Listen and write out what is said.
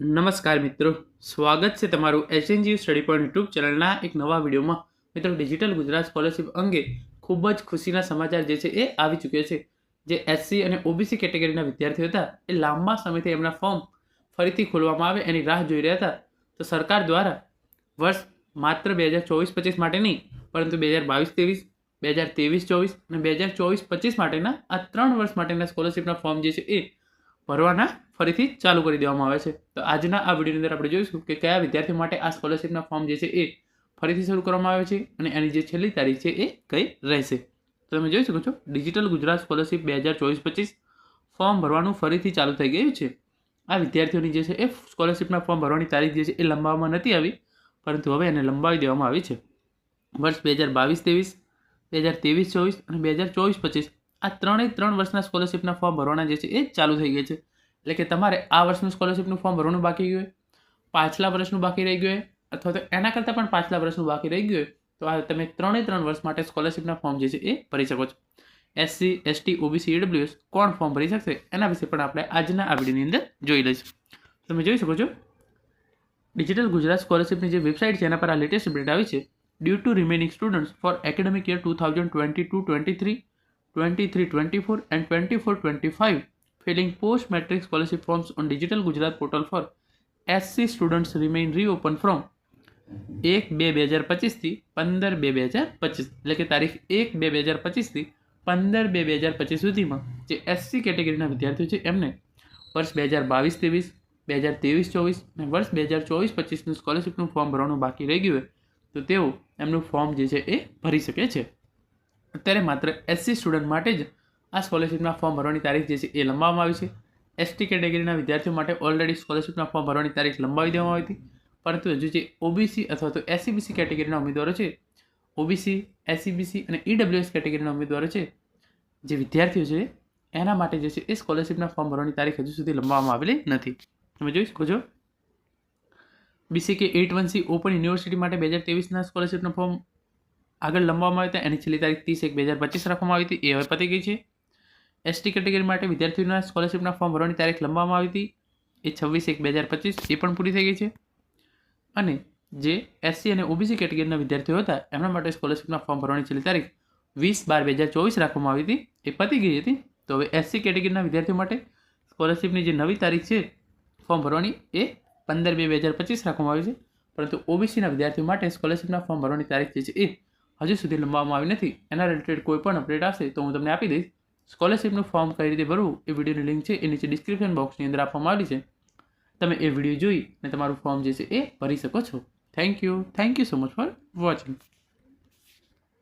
નમસ્કાર મિત્રો. સ્વાગત છે તમારું એસએનજી સ્ટડી પોઈન્ટ યુટ્યુબ ચેનલના એક નવા વિડીયોમાં. મિત્રો, ડિજિટલ ગુજરાત સ્કોલરશિપ અંગે ખૂબ જ ખુશીના સમાચાર જે છે એ આવી ચૂક્યા છે. જે એસસી અને ઓબીસી કેટેગરીના વિદ્યાર્થીઓ હતા, એ લાંબા સમયથી એમના ફોર્મ ફરીથી ખોલવામાં આવે એની રાહ જોઈ રહ્યા હતા. તો સરકાર દ્વારા વર્ષ માત્ર બે હજાર ચોવીસ પચીસ માટે નહીં, પરંતુ બે હજાર બાવીસ ત્રેવીસ, બે હજાર ત્રેવીસ ચોવીસ અને બે હજાર ચોવીસ પચીસ માટેના આ ત્રણ વર્ષ માટેના સ્કોલરશિપના ફોર્મ જે છે એ ભરવાના ફરીથી ચાલુ કરી દેવામાં આવે છે. તો આજના આ વિડીયોની અંદર આપણે જોઈશું કે કયા વિદ્યાર્થીઓ માટે આ સ્કોલરશિપના ફોર્મ જે છે એ ફરીથી શરૂ કરવામાં આવે છે અને એની જે છેલ્લી તારીખ છે એ કઈ રહેશે. તો તમે જોઈ શકો છો, ડિજિટલ ગુજરાત સ્કોલરશિપ બે હજાર ચોવીસ પચીસ ફોર્મ ભરવાનું ફરીથી ચાલુ થઈ ગયું છે. આ વિદ્યાર્થીઓની જે છે એ સ્કોલરશિપના ફોર્મ ભરવાની તારીખ જે છે એ લંબાવવામાં નથી આવી, પરંતુ હવે એને લંબાવી દેવામાં આવી છે. વર્ષ બે હજાર બાવીસ ત્રેવીસ, બે હજાર ત્રેવીસ ચોવીસ અને બે હજાર ચોવીસ પચીસ આ ત્રણેય ત્રણ વર્ષના સ્કોલરશિપના ફોર્મ ભરવાના જે છે એ ચાલુ થઈ ગયા છે. એટલે કે તમારે આ વર્ષનું સ્કોલરશિપનું ફોર્મ ભરવાનું બાકી ગયું પાછલા વર્ષનું બાકી રહી ગયું અથવા તો એના કરતાં પણ પાછલા વર્ષનું બાકી રહી ગયું હોય, તો આ તમે ત્રણેય ત્રણ વર્ષ માટે સ્કોલરશિપના ફોર્મ જે છે એ ભરી શકો છો. એસસી એસટી ઓબીસી ઈડબ્લ્યુએસ કોણ ફોર્મ ભરી શકશે? એના વિશે પણ આપણે આજના આ વિડીયોની અંદર જોઈ લઈશું. તમે જોઈ શકો છો ડિજિટલ ગુજરાત સ્કોલરશિપની જે વેબસાઇટ છે, એના પર આ લેટેસ્ટ અપડેટ આવી છે. Due to remaining students for academic year two thousand twenty two twenty three twenty three twenty four and twenty four twenty five filling post matrix scholarship forms on digital gujarat portal for SC students remain reopened from એક બે બે હજાર પચીસથી પંદર બે બે હજાર પચીસ એટલે કે તારીખ એક બે બે હજાર પચીસથી પંદર બે બે હજાર પચીસ સુધીમાં જે એસસી કેટેગરીના વિદ્યાર્થીઓ છે એમને વર્ષ બે હજાર બાવીસ ત્રેવીસ બે હજાર ત્રેવીસ ચોવીસ અને વર્ષ બે હજાર ચોવીસ પચીસનું સ્કોલરશિપનું ફોર્મ ભરવાનું બાકી રહી ગયું હોય તો તેઓ એમનું ફોર્મ જે છે એ ભરી શકે છે. અત્યારે માત્ર એસસી સ્ટુડન્ટ માટે જ આ સ્કોલરશિપના ફોર્મ ભરવાની તારીખ જે છે એ લંબાવવામાં આવી છે. એસટી કેટેગરીના વિદ્યાર્થીઓ માટે ઓલરેડી સ્કોલરશિપના ફોર્મ ભરવાની તારીખ લંબાવી દેવામાં આવી હતી. પરંતુ હજુ જે ઓબીસી અથવા તો એસસીબીસી કેટેગરીના ઉમેદવારો છે ઓબીસી એસસીબીસી અને ઈડબ્લ્યુએસ કેટેગરીના ઉમેદવારો છે, જે વિદ્યાર્થીઓ છે, એના માટે જે છે એ સ્કોલરશિપના ફોર્મ ભરવાની તારીખ હજુ સુધી લંબાવવામાં આવેલી નથી. તમે જોઈ શકો છો. BCK eight one C open university માટે બે હજાર ત્રેવીસના સ્કોલરશિપનું ફોર્મ આગળ લંબાવવામાં આવ્યું હતા. એની છેલ્લી તારીખ ત્રીસ એક બે હજાર પચીસ રાખવામાં આવી હતી. એ હવે પતી ગઈ છે. એસટી કેટેગરી માટે વિદ્યાર્થીઓના સ્કોલરશિપના ફોર્મ ભરવાની તારીખ લંબાવવામાં આવી હતી. એ છવ્વીસ એક બે હજાર પચીસ, એ પણ પૂરી થઈ ગઈ છે. અને જે એસસી અને ઓબીસી કેટેગરીના વિદ્યાર્થીઓ હતા, એમના માટે સ્કોલરશિપના ફોર્મ ભરવાની છેલ્લી તારીખ વીસ બાર બે હજાર ચોવીસ રાખવામાં આવી હતી. એ પતી ગઈ હતી. તો હવે એસસી કેટેગરીના વિદ્યાર્થીઓ માટે સ્કોલરશિપની જે નવી તારીખ છે ફોર્મ ભરવાની, એ પંદર બે બે હજાર પચીસ રાખવામાં આવી છે. પરંતુ ઓબીસીના વિદ્યાર્થીઓ માટે સ્કોલરશિપના ફોર્મ ભરવાની તારીખ જે છે, એ હજુ સુધી લંબાવવામાં આવી નથી. એના રિલેટેડ કોઈ પણ અપડેટ આવશે તો હું તમને આપી દઈશ. સ્કોલરશિપનું ફોર્મ કઈ રીતે ભરવું એ વિડીયોની લિંક છે એ નીચે ડિસ્ક્રિપ્શન બોક્સની અંદર આપવામાં આવી છે. તમે એ વીડિયો જોઈ અને તમારું ફોર્મ જે છે એ ભરી શકો છો. Thank you thank you so much for watching